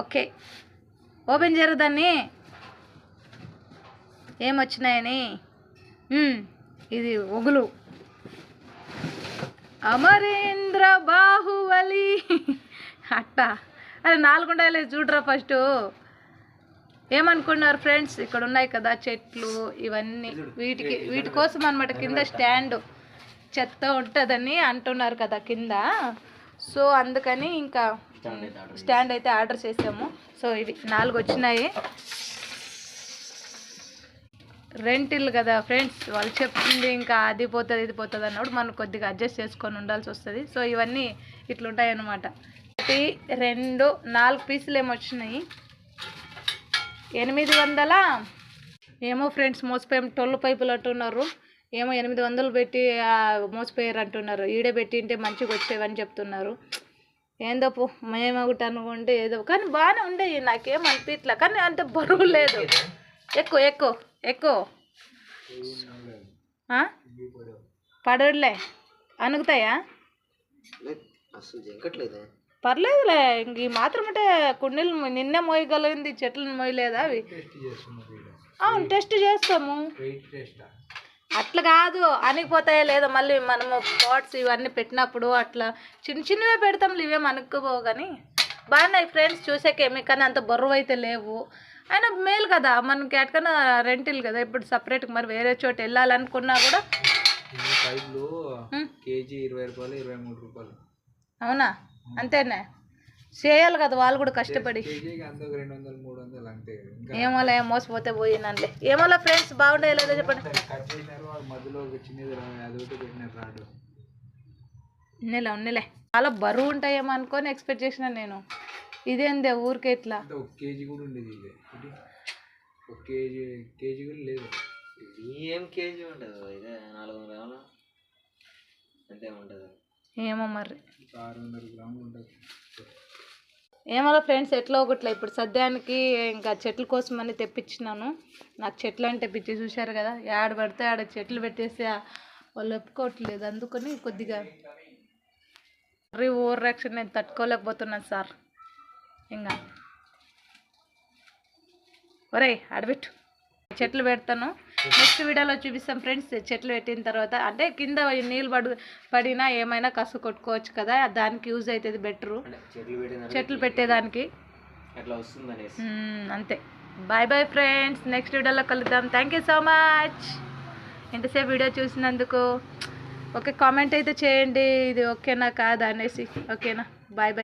Okay. Open చేయరు దాన్ని? ఏమొచ్చినాయని? ఇది ఒగులు. అమరేంద్ర బాహుబలి. అట్ట. అది నాలుగుండాలి చూడరా ఫస్ట్. ఏమనుకున్నారు ఫ్రెండ్స్? ఇక్కడ ఉన్నాయి కదా చెట్లు ఇవన్నీ. వీటికి వీటి కోసం అనమాట కింద స్టాండ్. చెత్త ఉంటుందని అంటున్నారు కదా కింద. సో అందుకని ఇంకా స్టాండ్ అయితే ఆర్డర్ చేసాము. సో ఇవి నాలుగు వచ్చినాయి. రెంట్ ఇల్లు కదా ఫ్రెండ్స్ వాళ్ళు చెప్తుంది ఇంకా అది పోతుంది ఇది పోతుంది అన్నప్పుడు మనం కొద్దిగా అడ్జస్ట్ చేసుకొని ఉండాల్సి వస్తుంది. సో ఇవన్నీ ఇట్లుంటాయి అన్నమాట ఒకటి రెండు నాలుగు పీసులు ఏమో వచ్చినాయి. ఎనిమిది వందల? ఏమో ఫ్రెండ్స్ మోసపోయాం టొల్లు పైపులు అంటున్నారు. ఏమో ఎనిమిది వందలు పెట్టి మోసపోయారు అంటున్నారు ఈడే పెట్టింటే మంచిగా వచ్చేవని చెప్తున్నారు. ఏందో పో మేము ఒకటి అనుకుంటే ఏదో కానీ బాగానే ఉండేవి నాకేం అనిపించలే కానీ అంత బరువు లేదు. ఎక్కువ ఎక్కువ ఎక్కువ. అనుగుతాయా అసలు జంకట్లేదే పర్లేదులే ఇంక ఈ మాత్రం అంటే కుండీలు నిన్నే మోయగలిగింది చెట్లను మోయలేదా అవి? అవును టెస్ట్ చేస్తాము. అట్లా కాదు అనిగిపోతాయా లేదా మళ్ళీ మనము పాట్స్ ఇవన్నీ పెట్టినప్పుడు అట్లా చిన్న చిన్నవే పెడతాం ఇవేం అనుకోబోవు కానీ బాగున్నాయి ఫ్రెండ్స్ చూసాకేమి కానీ అంత బరువు అయితే లేవు. అయినా మేలు కదా మనకి ఎక్కడైనా రెంటిల్ కదా ఇప్పుడు సపరేట్గా మరి వేరే చోట వెళ్ళాలనుకున్నా కూడా. కేజీ ఇరవై రూపాయలు ఇరవై మూడు రూపాయలు. అవునా? అంతేనే? చేయాలి కదా వాళ్ళు కూడా కష్టపడి. కేజీకి అంత ఒక రెండు వందలు మూడు వందలు అంతే ఇంకా ఏమోలే మోసపోతే పోయినంలే ఏమోలే ఫ్రెండ్స్ బాగుండే లేదో చెప్పండి? ఉన్నిలే ఉన్నిలే. చాలా బరువు ఉంటాయేమో అనుకొని ఎక్స్పెక్ట్ చేసిన నేను. ఇదేందే ఊరికే ఇట్లా? కేజీ కూడా ఉండేది కేజీ కేజీ కూడా లేదు. ఏం కేజీ ఉండదు ఇదే నాలుగు వందల గ్రాములు. అంతే ఉంటుంది ఏమో మరి. ఆరు వందల గ్రాములు ఉంటుంది ఏమో ఫ్రెండ్స్ ఎట్లా ఒకట్లా. ఇప్పుడు సద్యానికి ఇంకా చెట్ల కోసం అని తెప్పించినాను. నాకు చెట్లు అంటే పిచ్చి చూశారు కదా. యాడ పడితే ఆడ చెట్లు పెట్టేసి వాళ్ళు ఒప్పుకోవట్లేదు. అందుకని కొద్దిగా మరీ ఓవర్ రియాక్షన్ నేను తట్టుకోలేకపోతున్నాను సార్. ఇంకా ఒరే అడబెట్టు చెట్లు పెడతాను. నెక్స్ట్ వీడియోలో చూపిస్తాం ఫ్రెండ్స్ చెట్లు పెట్టిన తర్వాత. అంటే కింద నీళ్ళు పడు పడినా ఏమైనా కసు కొట్టుకోవచ్చు కదా దానికి యూజ్ అవుతుంది బెటరు చెట్లు పెట్టేదానికి. మ్మ్, అంతే. బాయ్ బాయ్ ఫ్రెండ్స్ నెక్స్ట్ వీడియోలో కలుద్దాం. థ్యాంక్ యూ సో మచ్ ఎంతసేపు వీడియో చూసినందుకు ఓకే కామెంట్ అయితే చేయండి. ఇది ఓకేనా కాదా అనేసి. ఓకేనా బాయ్ బాయ్